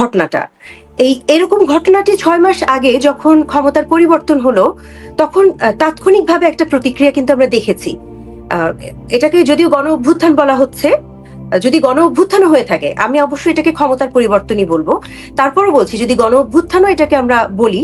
ঘটনাটা। এই এরকম ঘটনাটি ছয় মাস আগে যখন ক্ষমতার পরিবর্তন হলো, তখন তাৎক্ষণিকভাবে একটা প্রতিক্রিয়া কিন্তু আমরা দেখেছি। এটাকে যদিও গণ অভ্যুত্থান বলা হচ্ছে, যদি গণ অভ্যুত্থানও হয়ে থাকে, আমি অবশ্যই এটাকে ক্ষমতার পরিবর্তনই বলব। তারপরও বলছি, যদি গণ অভ্যুত্থানও এটাকে আমরা বলি,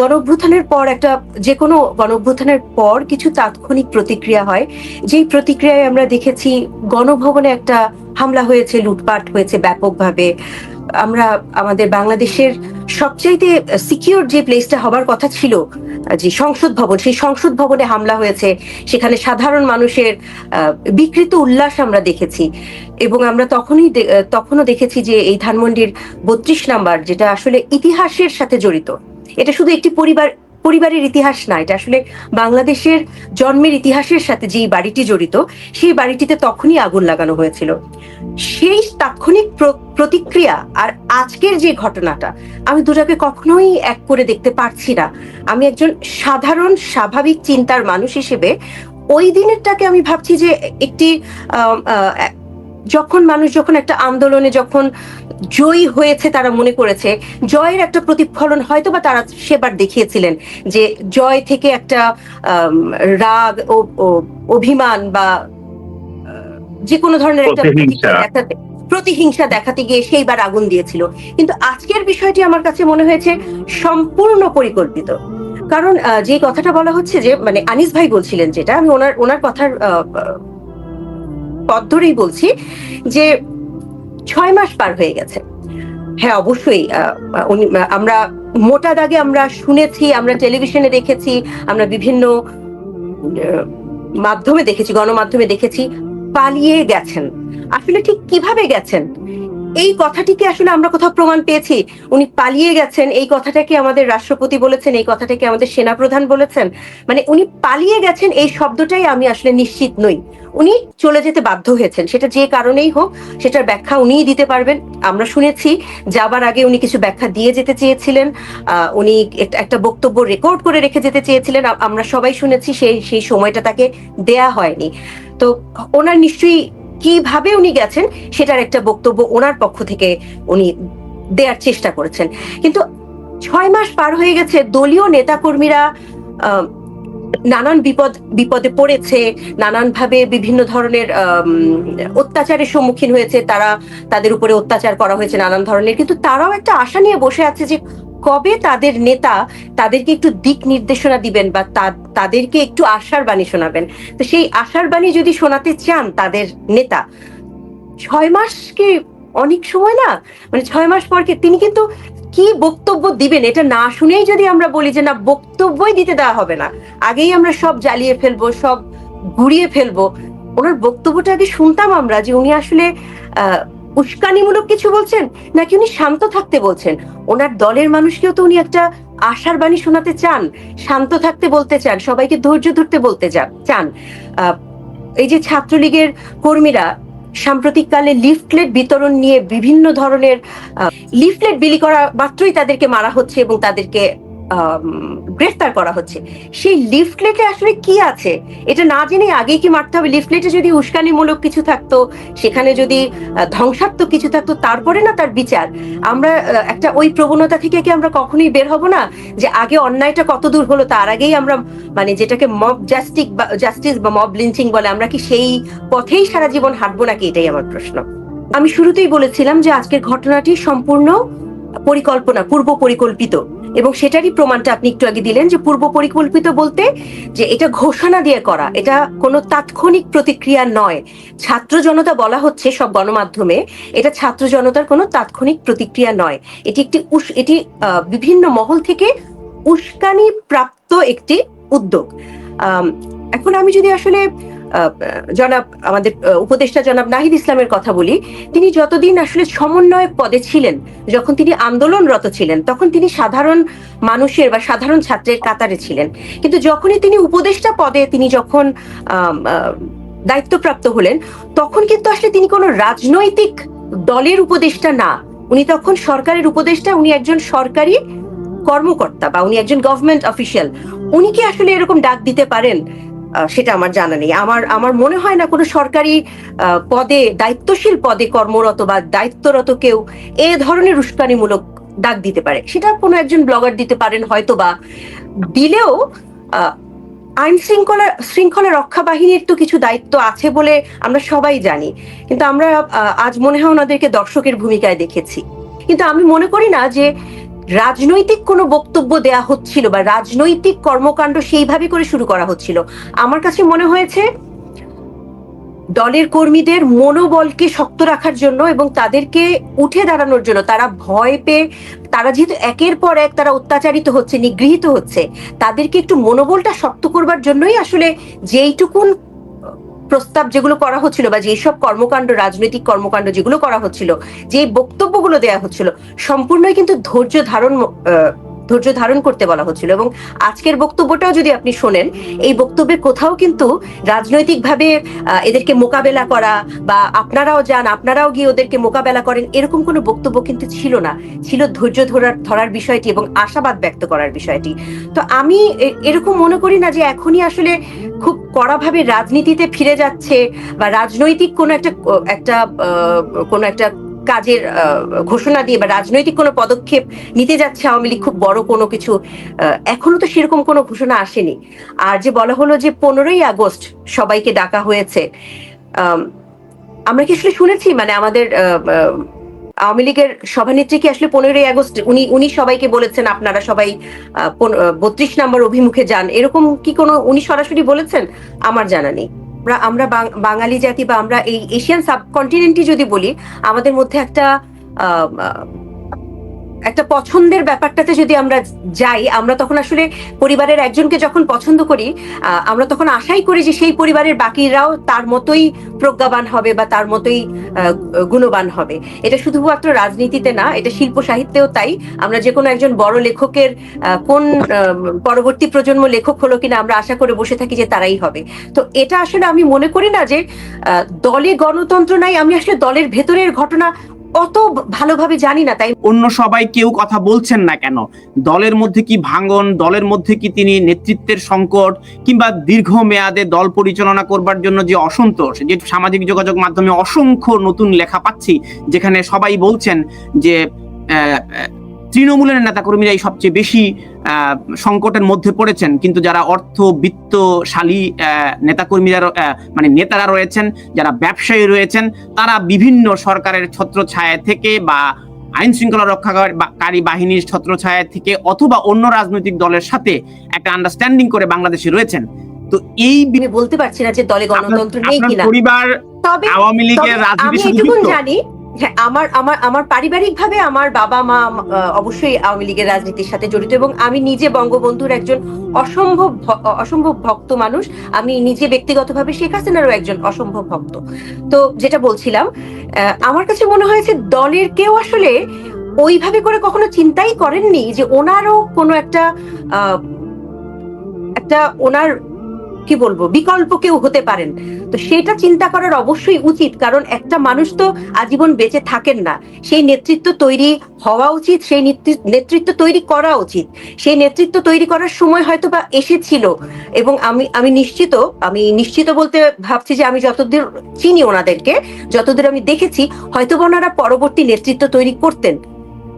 গণ অভ্যুত্থানের পর একটা যে কোনো গণ অভ্যুত্থানের পর কিছু তাৎক্ষণিক প্রতিক্রিয়া হয়। যেই প্রতিক্রিয়ায় আমরা দেখেছি, গণভবনে একটা হামলা হয়েছে, লুটপাট হয়েছে ব্যাপকভাবে। আমরা আমাদের বাংলাদেশের সবচাইতে সিকিউর যে প্লেসটা হবার কথা ছিল, যে সংসদ ভবন, সেই সংসদ ভবনে হামলা হয়েছে, সেখানে সাধারণ মানুষের বিকৃত উল্লাস আমরা দেখেছি। এবং আমরা তখনই তখনও দেখেছি যে এই ধানমন্ডির বত্রিশ নাম্বার, যেটা আসলে ইতিহাসের সাথে জড়িত, এটা শুধু একটি পরিবার পরিবারের ইতিহাস না, এটা আসলে বাংলাদেশের জন্মের ইতিহাসের সাথে যেই বাড়িটি জড়িত, সেই বাড়িটিতে তখনই আগুন লাগানো হয়েছিল। সেই তাৎক্ষণিক প্র- প্রতিক্রিয়া আর আজকের যে ঘটনাটা, আমি দুটাকে কখনোই এক করে দেখতে পারছি না। আমি একজন সাধারণ, স্বাভাবিক চিন্তার মানুষ হিসেবে, ওই দিনেরটাকে আমি ভাবছি যে একটি যখন মানুষ যখন একটা আন্দোলনে যখন জয়ী হয়েছে তারা মনে করেছে জয়ের একটা প্রতিফলন হয়তো বা তারা সেবার দেখিয়েছিলেন যে জয় থেকে একটা রাগ ও অভিমান বা যে কোনো ধরনের একটা প্রতিহিংসা। দেখাতে প্রতিহিংসা দেখাতে গিয়ে সেইবার আগুন দিয়েছিল কিন্তু আজকের বিষয়টি আমার কাছে মনে হয়েছে সম্পূর্ণ পরিকল্পিত কারণ আহ, যে কথাটা বলা হচ্ছে যে মানে আনিস ভাই বলছিলেন যেটা আমি ওনার ওনার কথার পথ ধরেই বলছি যে ছয় মাস পার হয়ে গেছে। হ্যাঁ অবশ্যই আমরা মোটা দাগে আমরা শুনেছি, আমরা টেলিভিশনে দেখেছি, আমরা বিভিন্ন মাধ্যমে দেখেছি, গণমাধ্যমে দেখেছি, পালিয়ে গেছেন। আসলে ঠিক কীভাবে গেছেন? এই কথাটিকে আসলে আমরা কোথাও প্রমাণ পেয়েছি। উনি পালিয়ে গেছেন, এই কথাটাকে আমাদের রাষ্ট্রপতি বলেছেন, এই কথাটাকে আমাদের সেনাপ্রধান বলেছেন। মানে উনি পালিয়ে গেছেন, এই শব্দটাই আমি আসলে নিশ্চিত নই। উনি চলে যেতে বাধ্য হয়েছেন, সেটা যে কারণেই হোক, সেটার ব্যাখ্যা উনিই দিতে পারবেন। আমরা শুনেছি, যাবার আগে উনি কিছু ব্যাখ্যা দিয়ে যেতে চেয়েছিলেন উনি একটা বক্তব্য রেকর্ড করে রেখে যেতে চেয়েছিলেন। আমরা সবাই শুনেছি, সেই সেই সময়টা তাকে দেয়া হয়নি। তো ওনার নিশ্চয়ই কীভাবে উনি গেছেন সেটার একটা বক্তব্য ওনার পক্ষ থেকে উনি দেওয়ার চেষ্টা করেছেন। কিন্তু ছয় মাস পার হয়ে গেছে, দলীয় নেতাকর্মীরা নানান বিপদ, বিপদে পড়েছে নানান ভাবে বিভিন্ন ধরনের অত্যাচারের সম্মুখীন হয়েছে, তারা তাদের উপরে অত্যাচার করা হয়েছে নানান ধরনের। কিন্তু তারাও একটা আশা নিয়ে বসে আছে যে কবে তাদের নেতা তাদেরকে একটু দিক নির্দেশনা দিবেন বা তাদেরকে একটু আশার বাণী শোনাবেন? তো সেই আশার বাণী যদি শোনাতে চান তাদের নেতা, ছয় মাস কি অনেক সময় না? মানে ছয় মাস পরকে তিনি কিন্তু কি বক্তব্য দিবেন? এটা না শুনেই যদি আমরা বলি যে না, বক্তব্যই দিতে দেওয়া হবে না। আগেই আমরা সব জ্বালিয়ে ফেলব, সব ঘুরিয়ে ফেলব। ওনার বক্তব্যটা আগে শুনতাম আমরা যে উনি আসলে উস্কানিমূলক কিছু বলছেন? নাকি উনি শান্ত থাকতে বলছেন? ওনার দলের মানুষকেও তো উনি একটা আশার বাণী শোনাতে চান। শান্ত থাকতে বলতে চান, সবাইকে ধৈর্য ধরতে বলতে চান। এই যে ছাত্রলীগের কর্মীরা সাম্প্রতিককালে লিফলেট বিতরণ নিয়ে বিভিন্ন ধরনের লিফলেট বিলি করা মাত্রই তাদেরকে মারা হচ্ছে এবং তাদেরকে গ্রেফতার করা হচ্ছে। সেই লিফলেটে আসলে কি আছে? এটা না জেনে আগেই কি মারতে হবে? লিফলেটে যদি উস্কানিমূলক কিছু থাকতো, সেখানে যদি ধ্বংসাত্মক কিছু থাকতো, তারপরে না তার বিচার? আমরা একটা ওই প্রবণতা থেকে কি আমরা কখনোই বের হব না? যে আগে অন্যায়টা কত দূর হলো, তার আগেই আমরা মানে যেটাকে মব জাস্টিক বা জাস্টিস বা মব লিঞ্চিং বলে, আমরা কি সেই পথেই সারা জীবন হাঁটবো নাকি? এটাই আমার প্রশ্ন। আমি শুরুতেই বলেছিলাম যে আজকের ঘটনাটি সম্পূর্ণ পরিকল্পনা পূর্ব পরিকল্পিত এবং সেটারই প্রমাণটা আপনি একটু আগে দিলেন যে পূর্ব পরিকল্পিত বলতে যে এটা ঘোষণা দিয়ে করা, এটা কোনো তাৎক্ষণিক প্রতিক্রিয়া নয়। ছাত্র জনতা বলা হচ্ছে সব গণমাধ্যমে, এটা ছাত্র জনতার কোনো তাৎক্ষণিক প্রতিক্রিয়া নয়। এটি একটি এটি বিভিন্ন মহল থেকে উস্কানি প্রাপ্ত একটি উদ্যোগ। এখন আমি যদি আসলে জনাব, আমাদের উপদেষ্টা জনাব নাহিদ ইসলামের কথা বলি, তিনি যতদিন আসলে সমন্বয়ক পদে ছিলেন, যখন তিনি আন্দোলনরত ছিলেন, তখন তিনি সাধারণ মানুষের বা সাধারণ ছাত্রের কাতারে ছিলেন। কিন্তু যখনই তিনি উপদেষ্টা পদে তিনি যখন দায়িত্বপ্রাপ্ত হলেন, তখন কিন্তু আসলে তিনি কোনো রাজনৈতিক দলের উপদেষ্টা না। উনি তখন সরকারের উপদেষ্টা, উনি একজন সরকারি কর্মকর্তা বা উনি একজন গভর্নমেন্ট অফিসিয়াল উনি কি আসলে এরকম ডাক দিতে পারেন সেটা আমার জানা নেই। আমার আমার মনে হয় না কোনো সরকারি পদে, দায়িত্বশীল পদে কর্মরত বা দায়িত্বরত কেউ এ ধরনের উস্কানিমূলক ডাক দিতে পারে। সেটা কোনো একজন ব্লগার দিতে পারেন হয়তো বা দিলেও আইন শৃঙ্খলা শৃঙ্খলা রক্ষা বাহিনীর তো কিছু দায়িত্ব আছে বলে আমরা সবাই জানি। কিন্তু আমরা আজ মনে হয় ওনাদেরকে দর্শকের ভূমিকায় দেখেছি। কিন্তু আমি মনে করি না যে রাজনৈতিক কোনো বক্তব্য দেয়া হচ্ছিল বা রাজনৈতিক কর্মকাণ্ড সেইভাবে করে শুরু করা হচ্ছিল। আমার কাছে মনে হয়েছে, দলের কর্মীদের মনোবলকে শক্ত রাখার জন্য এবং তাদেরকে উঠে দাঁড়ানোর জন্য তারা ভয় পেয়ে, তারা যেহেতু একের পর এক তারা অত্যাচারিত হচ্ছে, নিগৃহীত হচ্ছে, তাদেরকে একটু মনোবলটা শক্ত করবার জন্যই আসলে যেইটুকুন প্রস্তাব যেগুলো করা হচ্ছিল বা যেসব কর্মকাণ্ড, রাজনৈতিক কর্মকাণ্ড যেগুলো করা হচ্ছিল, যে বক্তব্যগুলো দেয়া হচ্ছিল, সম্পূর্ণই কিন্তু ধৈর্য ধারণ ধৈর্য ধারণ করতে বলা হচ্ছিল। এবং আজকের বক্তব্যটাও যদি আপনি শোনেন, এই বক্তব্যে কোথাও কিন্তু রাজনৈতিকভাবে এদেরকে মোকাবেলা করা বা আপনারাও যান, আপনারাও গিয়ে ওদেরকে মোকাবেলা করেন, এরকম কোনো বক্তব্য কিন্তু ছিল না। ছিল ধৈর্য ধরার ধরার বিষয়টি এবং আশাবাদ ব্যক্ত করার বিষয়টি। তো আমি এরকম মনে করি না যে এখনই আসলে খুব কড়াভাবে রাজনীতিতে ফিরে যাচ্ছে বা রাজনৈতিক কোনো একটা একটা কোনো একটা কাজের ঘোষণা দিয়ে বা রাজনৈতিক কোনো পদক্ষেপ নিতে যাচ্ছে আওয়ামী লীগ খুব বড় কোনো কিছু এখনও তো সেরকম কোনো ঘোষণা আসেনি। আর যে বলা হলো যে পনেরোই আগস্ট সবাইকে ডাকা হয়েছে আম, আমরা কি আসলে শুনেছি? মানে আমাদের আওয়ামী লীগের সভানেত্রী কি আসলে পনেরোই আগস্ট উনি উনি সবাইকে বলেছেন আপনারা সবাই বত্রিশ নম্বর অভিমুখে যান এরকম কি কোনো উনি সরাসরি বলেছেন? আমার জানা নেই। আমরা বাঙালি জাতি বা আমরা এই এশিয়ান সাবকন্টিনেন্টই যদি বলি আমাদের মধ্যে একটা একটা পছন্দের ব্যাপারটাতে যদি আমরা যাই, আমরা তখন আসলে পরিবারের একজনকে যখন পছন্দ করি আমরা তখন আশাই করি যে সেই পরিবারের বাকিরাও তার মতোই প্রজ্ঞাবান হবে বা তার মতোই গুণবান হবে। এটা শুধুমাত্র রাজনীতিতে না, এটা শিল্প সাহিত্যেও তাই। আমরা যে কোনো একজন বড় লেখকের কোন পরবর্তী প্রজন্ম লেখক হলো কিনা আমরা আশা করে বসে থাকি যে তারাই হবে। তো এটা আসলে আমি মনে করি না যে দলে গণতন্ত্র নাই, আমি আসলে দলের ভেতরের ঘটনা অত ভালোভাবে জানি না, তাই অন্য সবাই কেউ কথা বলছেন না কেন? দলের মধ্যে কি ভাঙন, দলের মধ্যে কি তিনি নেতৃত্বের সংকট, কিংবা দীর্ঘ মেয়াদে দল পরিচালনা করবার জন্য যে অসন্তোষ, যে সামাজিক যোগাযোগ মাধ্যমে অসংখ্য নতুন লেখা পাচ্ছি, যেখানে সবাই বলছেন যে তৃণমূলের নেতাকর্মীরাই সবচেয়ে বেশি সংকটের মধ্যে পড়েছেন। কিন্তু যারা অর্থ বিত্তশালী নেতাকর্মীরা মানে নেতারা রয়েছেন যারা ব্যবসায়ী রয়েছেন তারা বিভিন্ন সরকারের ছত্রছায়া থেকে বা আইন শৃঙ্খলা রক্ষাকারী বাহিনীর ছত্রছায়া থেকে অথবা অন্য রাজনৈতিক দলের সাথে একটা আন্ডারস্ট্যান্ডিং করে বাংলাদেশে রয়েছেন। তো এই বলতে পারছি না যে দলে গণতন্ত্র নেই কিনা। পরিবার আওয়ামী লীগের জানি হ্যাঁ আমার আমার আমার পারিবারিক ভাবে আমার বাবা মা অবশ্যই আওয়ামী লীগের রাজনীতির সাথে জড়িত এবং আমি নিজে বঙ্গবন্ধুর একজন অসম্ভব অসম্ভব ভক্ত মানুষ। আমি নিজে ব্যক্তিগতভাবে শেখ হাসিনারও একজন অসম্ভব ভক্ত। তো যেটা বলছিলাম আমার কাছে মনে হয়েছে দলের কেউ আসলে ওইভাবে করে কখনো চিন্তাই করেননি যে ওনারও কোনো একটা একটা ওনার কি বলব, বিকল্প কেউ হতে পারেন। তো সেটা চিন্তা করার অবশ্যই উচিত, কারণ একটা মানুষ তো আজীবন বেঁচে থাকেন না। সেই নেতৃত্ব তৈরি হওয়া উচিত, সেই নেতৃত্ব তৈরি করা উচিত। সেই নেতৃত্ব তৈরি করার সময় হয়তো বা এসেছিল এবং আমি আমি নিশ্চিত আমি নিশ্চিত বলতে ভাবছি যে আমি যতদূর চিনি ওনাদেরকে, যতদূর আমি দেখেছি হয়তো ওনারা পরবর্তী নেতৃত্ব তৈরি করতেন।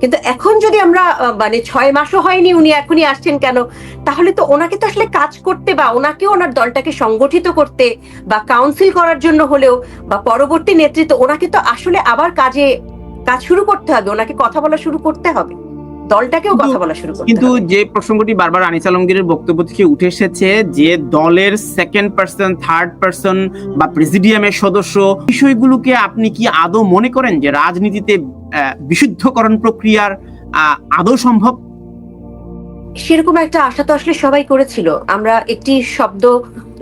কিন্তু এখন যদি আমরা মানে ছয় মাসও হয়নি, উনি এখনই আসছেন কেন? তাহলে তো ওনাকে তো আসলে কাজ করতে বা ওনাকে ওনার দলটাকে সংগঠিত করতে বা কাউন্সিল করার জন্য হলেও বা পরবর্তী নেতৃত্ব, ওনাকে তো আসলে আবার কাজে, কাজ শুরু করতে হবে, ওনাকে কথা বলা শুরু করতে হবে। দলটাকেও কথা বলা শুরু করতে কিন্তু যে প্রসঙ্গটি বারবার আনিস আলমগীরের বক্তব্য থেকে উঠে এসেছে যে দলের সেকেন্ড পার্সন থার্ড পার্সন বা প্রেসিডিয়ামের সদস্য বিষয়গুলোকে আপনি কি আদৌ মনে করেন যে রাজনীতিতে বিশুদ্ধকরণ প্রক্রিয়ার আহ, আদৌ সম্ভব? সেরকম একটা আশা তো আসলে সবাই করেছিল। আমরা একটি শব্দ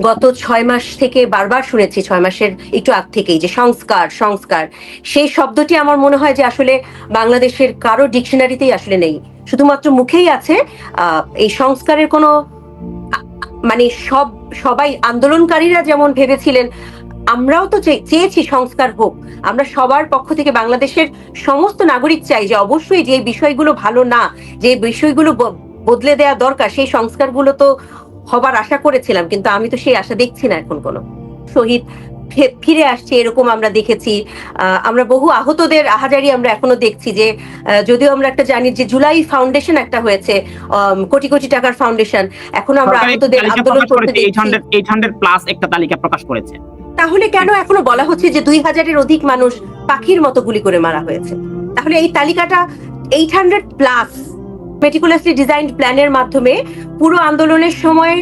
গত ছয় মাস থেকে বারবার শুনেছি, ছয় মাসের একটু আগ থেকেই, যে সংস্কার সংস্কার। সেই শব্দটি আমার মনে হয় যে আসলে বাংলাদেশের কারও ডিকশনারিতেই আসলে নেই। শুধুমাত্র মুখেই আছে এই সংস্কারের কোনো মানে সব, সবাই আন্দোলনকারীরা যেমন ভেবেছিলেন, আমরাও তো চেয়েছি সংস্কার হোক। আমরা সবার পক্ষ থেকে বাংলাদেশের সমস্ত নাগরিক চাই যে অবশ্যই যে বিষয়গুলো ভালো না, যে বিষয়গুলো বদলে দেওয়া দরকার সেই সংস্কারগুলো তো হবার আশা করেছিলাম কিন্তু আমি তো সেই আশা দেখছি না এখন কোনো। শহীদ ফিরে আসছে এরকম আমরা দেখেছি। আমরা বহু আহতদের আহাজারি আমরা এখনও দেখছি যে যদিও আমরা একটা জানি যে জুলাই ফাউন্ডেশন একটা হয়েছে কোটি কোটি টাকার ফাউন্ডেশন এখনও আমরা আহতদের আন্দোলন করতে প্লাস একটা তালিকা প্রকাশ করেছে। তাহলে কেন এখনও বলা হচ্ছে যে দুই হাজারের অধিক মানুষ পাখির মতো গুলি করে মারা হয়েছে? তাহলে এই তালিকাটা eight hundred plus meticulously design প্ল্যানের মাধ্যমে পুরো আন্দোলনের সময়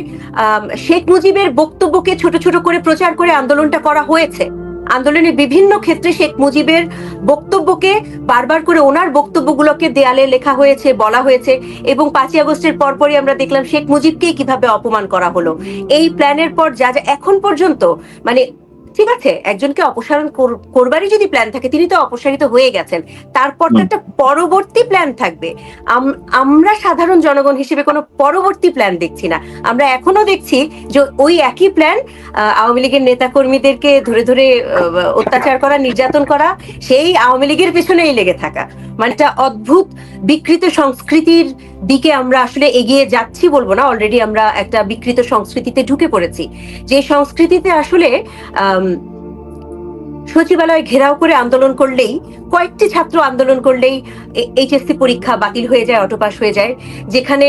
শেখ মুজিবের বক্তব্যকে ছোট ছোট করে প্রচার করে আন্দোলনটা করা হয়েছে। আন্দোলনের বিভিন্ন ক্ষেত্রে শেখ মুজিবের বক্তব্যকে বারবার করে ওনার বক্তব্যগুলোকে দেয়ালে লেখা হয়েছে, বলা হয়েছে এবং পাঁচই আগস্টের পরপরই আমরা দেখলাম শেখ মুজিবকে কীভাবে অপমান করা হলো। এই প্ল্যানের পর যা যা এখন পর্যন্ত মানে ঠিক আছে একজনকে অপসারণ কর- করবারই যদি প্ল্যান থাকে তিনি তো অপসারিত হয়ে গেছেন। তারপর তো একটা পরবর্তী প্ল্যান থাকবে। আমরা সাধারণ জনগণ হিসেবে কোনো পরবর্তী প্ল্যান দেখছি না। আমরা এখনও দেখছি যে ওই একই প্ল্যান আওয়ামী লীগের নেতা কর্মীদেরকে ধরে ধরে অত্যাচার করা নির্যাতন করা সেই আওয়ামী লীগের পেছনেই লেগে থাকা। মানে একটা অদ্ভুত বিকৃত সংস্কৃতির দিকে আমরা আসলে এগিয়ে যাচ্ছি বলব না অলরেডি আমরা একটা বিকৃত সংস্কৃতিতে ঢুকে পড়েছি। যে সংস্কৃতিতে আসলে সচিবালয় ঘেরাও করে আন্দোলন করলেই, কয়েকটি ছাত্র আন্দোলন করলেই এইচএসসি পরীক্ষা বাতিল হয়ে যায়, অটোপাস হয়ে যায়, যেখানে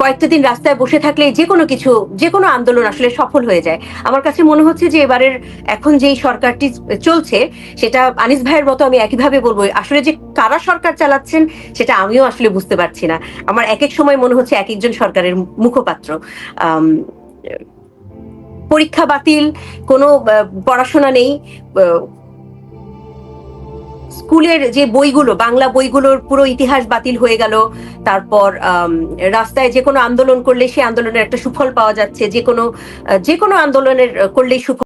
কয়েকটা দিন রাস্তায় বসে থাকলে যে কোনো কিছু, যে কোনো আন্দোলন আসলে সফল হয়ে যায়। আমার কাছে মনে হচ্ছে যে এবারের এখন যেই সরকারটি চলছে, সেটা আনিস ভাইয়ের মতো আমি একইভাবে বলব। আসলে যে কারা সরকার চালাচ্ছেন, সেটা আমিও আসলে বুঝতে পারছি না। আমার এক এক সময় মনে হচ্ছে এক একজন সরকারের মুখপাত্র। পরীক্ষা বাতিল, কোনো পড়াশোনা নেই স্কুলের যে বইগুলো, বাংলা বইগুলোর পুরো ইতিহাস বাতিল হয়ে গেল। তারপর রাস্তায় যে কোনো আন্দোলন করলে সেই আন্দোলনের একটা সুফল পাওয়া যাচ্ছে। যে কোনো যে কোনো আন্দোলনের করলেই সুফল